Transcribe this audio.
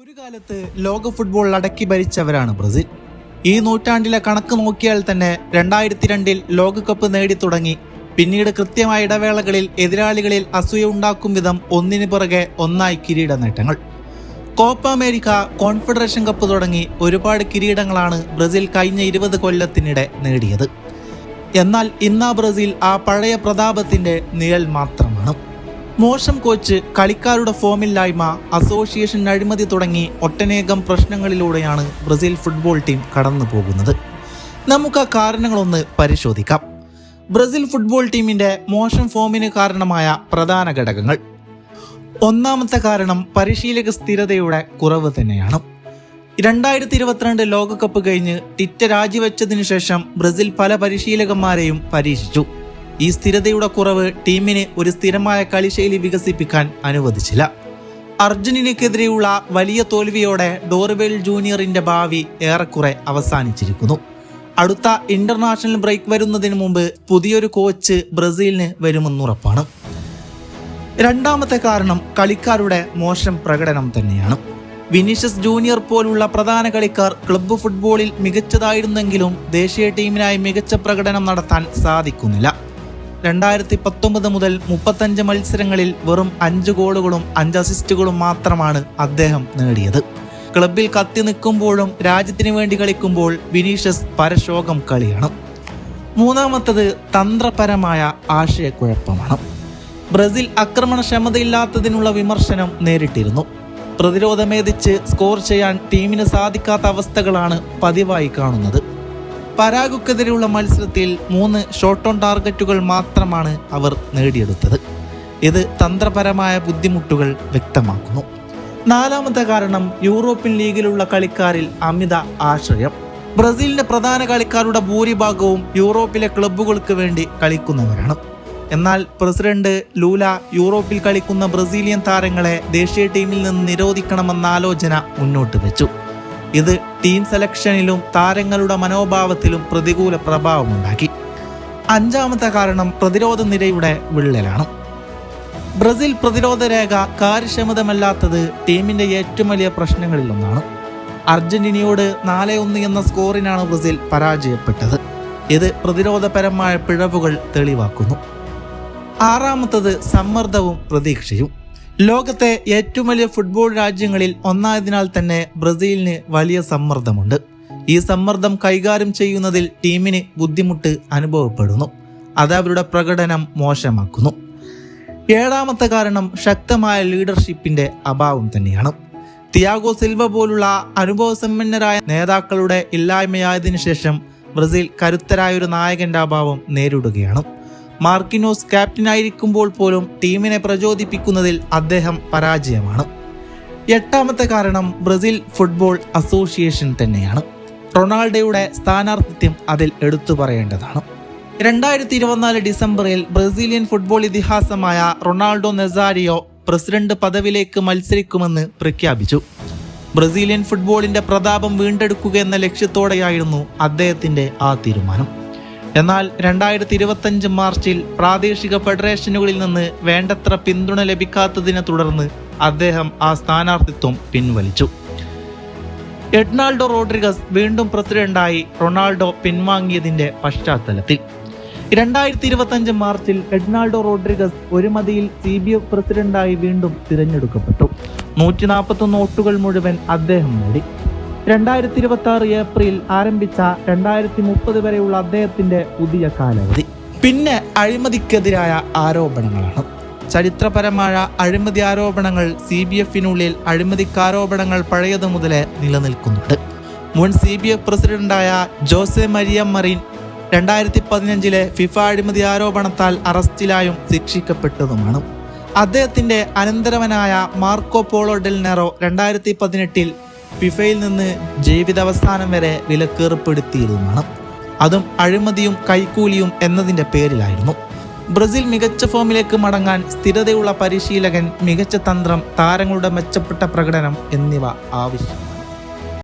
ഒരു കാലത്ത് ലോക ഫുട്ബോൾ അടക്കി ഭരിച്ചവരാണ് ബ്രസീൽ. ഈ നൂറ്റാണ്ടിലെ കണക്ക് നോക്കിയാൽ തന്നെ രണ്ടായിരത്തി രണ്ടിൽ ലോകകപ്പ് നേടി തുടങ്ങി. പിന്നീട് കൃത്യമായ ഇടവേളകളിൽ എതിരാളികളിൽ അസൂയ ഉണ്ടാക്കും വിധം ഒന്നിനു പുറകെ ഒന്നായി കിരീട നേട്ടങ്ങൾ. കോപ്പ അമേരിക്ക കോൺഫെഡറേഷൻ കപ്പ് തുടങ്ങി ഒരുപാട് കിരീടങ്ങളാണ് ബ്രസീൽ കഴിഞ്ഞ ഇരുപത് കൊല്ലത്തിനിടെ നേടിയത്. എന്നാൽ ഇന്നാ ബ്രസീൽ ആ പഴയ പ്രതാപത്തിന്റെ നിഴൽ മാത്രമാണ് മോശം കോച്ച് കളിക്കാരുടെ ഫോമില്ലായ്മ അസോസിയേഷൻ അഴിമതി തുടങ്ങി ഒട്ടനേകം പ്രശ്നങ്ങളിലൂടെയാണ് ബ്രസീൽ ഫുട്ബോൾ ടീം കടന്നു പോകുന്നത് നമുക്ക് ആ കാരണങ്ങളൊന്ന് പരിശോധിക്കാം. ബ്രസീൽ ഫുട്ബോൾ ടീമിന്റെ മോശം ഫോമിന് കാരണമായ പ്രധാന ഘടകങ്ങൾ. ഒന്നാമത്തെ കാരണം പരിശീലക സ്ഥിരതയുടെ കുറവ് തന്നെയാണ്. രണ്ടായിരത്തി ഇരുപത്തിരണ്ട് ലോകകപ്പ് കഴിഞ്ഞ് ടിറ്റ രാജിവെച്ചതിനു ശേഷം ബ്രസീൽ പല പരിശീലകന്മാരെയും പരീക്ഷിച്ചു. ഈ സ്ഥിരതയുടെ കുറവ് ടീമിനെ ഒരു സ്ഥിരമായ കളിശൈലി വികസിപ്പിക്കാൻ അനുവദിച്ചില്ല. അർജന്റീനയ്ക്കെതിരെയുള്ള വലിയ തോൽവിയോടെ ഡോർവെൽ ജൂനിയറിന്റെ ഭാവി ഏറെക്കുറെ അവസാനിച്ചിരിക്കുന്നു. അടുത്ത ഇന്റർനാഷണൽ ബ്രേക്ക് വരുന്നതിന് മുമ്പ് പുതിയൊരു കോച്ച് ബ്രസീലിന് വരുമെന്നുറപ്പാണ്. രണ്ടാമത്തെ കാരണം കളിക്കാരുടെ മോശം പ്രകടനം തന്നെയാണ്. വിനീഷ്യസ് ജൂനിയർ പോലുള്ള പ്രധാന കളിക്കാർ ക്ലബ്ബ് ഫുട്ബോളിൽ മികച്ചതായിരുന്നെങ്കിലും ദേശീയ ടീമിനായി മികച്ച പ്രകടനം നടത്താൻ സാധിക്കുന്നില്ല. രണ്ടായിരത്തി പത്തൊമ്പത് മുതൽ മുപ്പത്തഞ്ച് മത്സരങ്ങളിൽ വെറും അഞ്ച് ഗോളുകളും അഞ്ച് അസിസ്റ്റുകളും മാത്രമാണ് അദ്ദേഹം നേടിയത്. ക്ലബിൽ കത്തി നിൽക്കുമ്പോഴും രാജ്യത്തിന് വേണ്ടി കളിക്കുമ്പോൾ വിനീഷ്യസ് പരശോകം കളിയാണ്. മൂന്നാമത്തത് തന്ത്രപരമായ ആശയക്കുഴപ്പമാണ്. ബ്രസീൽ ആക്രമണക്ഷമതയില്ലാത്തതിനുള്ള വിമർശനം നേരിട്ടിരുന്നു. പ്രതിരോധമേതിച്ച് സ്കോർ ചെയ്യാൻ ടീമിന് സാധിക്കാത്ത അവസ്ഥകളാണ് പതിവായി കാണുന്നത്. പരാഗുക്കെതിരെയുള്ള മത്സരത്തിൽ മൂന്ന് ഷോട്ട് ഓൺ ടാർഗറ്റുകൾ മാത്രമാണ് അവർ നേടിയെടുത്തത്. ഇത് തന്ത്രപരമായ ബുദ്ധിമുട്ടുകൾ വ്യക്തമാക്കുന്നു. നാലാമത്തെ കാരണം യൂറോപ്യൻ ലീഗിലുള്ള കളിക്കാരിൽ അമിത ആശ്രയം. ബ്രസീലിന്റെ പ്രധാന കളിക്കാരുടെ ഭൂരിഭാഗവും യൂറോപ്പിലെ ക്ലബ്ബുകൾക്ക് വേണ്ടി കളിക്കുന്നവരാണ്. എന്നാൽ പ്രസിഡന്റ് ലൂല യൂറോപ്പിൽ കളിക്കുന്ന ബ്രസീലിയൻ താരങ്ങളെ ദേശീയ ടീമിൽ നിന്ന് നിരോധിക്കണമെന്ന ആലോചന മുന്നോട്ട് വെച്ചു. ഇത് ടീം സെലക്ഷനിലും താരങ്ങളുടെ മനോഭാവത്തിലും പ്രതികൂല പ്രഭാവമുണ്ടാക്കി. അഞ്ചാമത്തെ കാരണം പ്രതിരോധ നിരയുടെ വിള്ളലാണ്. ബ്രസീൽ പ്രതിരോധ രേഖ കാര്യക്ഷമതമല്ലാത്തത് ടീമിന്റെ ഏറ്റവും വലിയ പ്രശ്നങ്ങളിലൊന്നാണ് അർജന്റീനയോട് നാല് ഒന്ന് എന്ന സ്കോറിനാണ് ബ്രസീൽ പരാജയപ്പെട്ടത്. ഇത് പ്രതിരോധപരമായ പിഴവുകൾ തെളിവാക്കുന്നു. ആറാമത്തത് സമ്മർദ്ദവും പ്രതീക്ഷയും. ലോകത്തെ ഏറ്റവും വലിയ ഫുട്ബോൾ രാജ്യങ്ങളിൽ ഒന്നായതിനാൽ തന്നെ ബ്രസീലിന് വലിയ സമ്മർദ്ദമുണ്ട്. ഈ സമ്മർദ്ദം കൈകാര്യം ചെയ്യുന്നതിൽ ടീമിന് ബുദ്ധിമുട്ട് അനുഭവപ്പെടുന്നു. അത് അവരുടെ പ്രകടനം മോശമാക്കുന്നു. ഏഴാമത്തെ കാരണം ശക്തമായ ലീഡർഷിപ്പിന്റെ അഭാവം തന്നെയാണ്. തിയാഗോ സിൽവ പോലുള്ള അനുഭവസമ്പന്നരായ നേതാക്കളുടെ ഇല്ലായ്മയായതിനു ശേഷം ബ്രസീൽ കരുത്തരായ ഒരു നായകന്റെ അഭാവം നേരിടുകയാണ്. മാർക്കിനോസ് ക്യാപ്റ്റനായിരിക്കുമ്പോൾ പോലും ടീമിനെ പ്രചോദിപ്പിക്കുന്നതിൽ അദ്ദേഹം പരാജയമാണ്. എട്ടാമത്തെ കാരണം ബ്രസീൽ ഫുട്ബോൾ അസോസിയേഷൻ തന്നെയാണ്. റൊണാൾഡോയുടെ സ്ഥാനാർത്ഥിത്യം അതിൽ എടുത്തു പറയേണ്ടതാണ്. രണ്ടായിരത്തി ഇരുപത്തിനാല് ഡിസംബറിൽ ബ്രസീലിയൻ ഫുട്ബോൾ ഇതിഹാസമായ റൊണാൾഡോ നെസാരിയോ പ്രസിഡന്റ് പദവിയിലേക്ക് മത്സരിക്കുമെന്ന് പ്രഖ്യാപിച്ചു. ബ്രസീലിയൻ ഫുട്ബോളിന്റെ പ്രതാപം വീണ്ടെടുക്കുക എന്ന ലക്ഷ്യത്തോടെയായിരുന്നു അദ്ദേഹത്തിന്റെ ആ തീരുമാനം. എന്നാൽ രണ്ടായിരത്തി ഇരുപത്തഞ്ച് മാർച്ചിൽ പ്രാദേശിക ഫെഡറേഷനുകളിൽ നിന്ന് വേണ്ടത്ര പിന്തുണ ലഭിക്കാത്തതിനെ തുടർന്ന് അദ്ദേഹം ആ സ്ഥാനാർത്ഥിത്വം പിൻവലിച്ചു. എഡ്നാൾഡോ റോഡ്രിഗസ് വീണ്ടും പ്രസിഡന്റായി റൊണാൾഡോ പിൻവാങ്ങിയതിന്റെ പശ്ചാത്തലത്തിൽ. രണ്ടായിരത്തി ഇരുപത്തഞ്ച് മാർച്ചിൽ എഡ്നാൾഡോ റോഡ്രിഗസ് ഒരു മതിയിൽ സി ബി എഫ് പ്രസിഡന്റായി വീണ്ടും തിരഞ്ഞെടുക്കപ്പെട്ടു. നൂറ്റി നാൽപ്പത്തൊന്ന് വോട്ടുകൾ മുഴുവൻ അദ്ദേഹം നേടി. രണ്ടായിരത്തി ഇരുപത്തി ആറ് ഏപ്രിൽ ആരംഭിച്ച രണ്ടായിരത്തി മുപ്പത് വരെയുള്ള അദ്ദേഹത്തിന്റെ പുതിയ കാലാവധി പിന്നെ അഴിമതിക്കെതിരായ ആരോപണങ്ങളാണ്. ചരിത്രപരമായ അഴിമതി ആരോപണങ്ങൾ സി ബി എഫിനുള്ളിൽ അഴിമതിക്കാരോപണങ്ങൾ പഴയത് മുതലേ നിലനിൽക്കുന്നുണ്ട്. മുൻ സി ബി എഫ് പ്രസിഡന്റായ ജോസെ മരിയ മറിൻ രണ്ടായിരത്തി പതിനഞ്ചിലെ ഫിഫ അഴിമതി ആരോപണത്താൽ അറസ്റ്റിലായും ശിക്ഷിക്കപ്പെട്ടതുമാണ്. അദ്ദേഹത്തിന്റെ അനന്തരവനായ മാർക്കോ പോളോ ഡെൽ നെറോ രണ്ടായിരത്തി പതിനെട്ടിൽ ഫിഫയിൽ നിന്ന് ജീവിതാവസാനം വരെ വിലക്കേർപ്പെടുത്തിയിരുന്നു അതും അഴിമതിയും കൈക്കൂലിയും എന്നതിന്റെ പേരിലായിരുന്നു. ബ്രസീൽ മികച്ച ഫോമിലേക്ക് മടങ്ങാൻ സ്ഥിരതയുള്ള പരിശീലകൻ മികച്ച തന്ത്രം താരങ്ങളുടെ മെച്ചപ്പെട്ട പ്രകടനം എന്നിവ ആവശ്യം.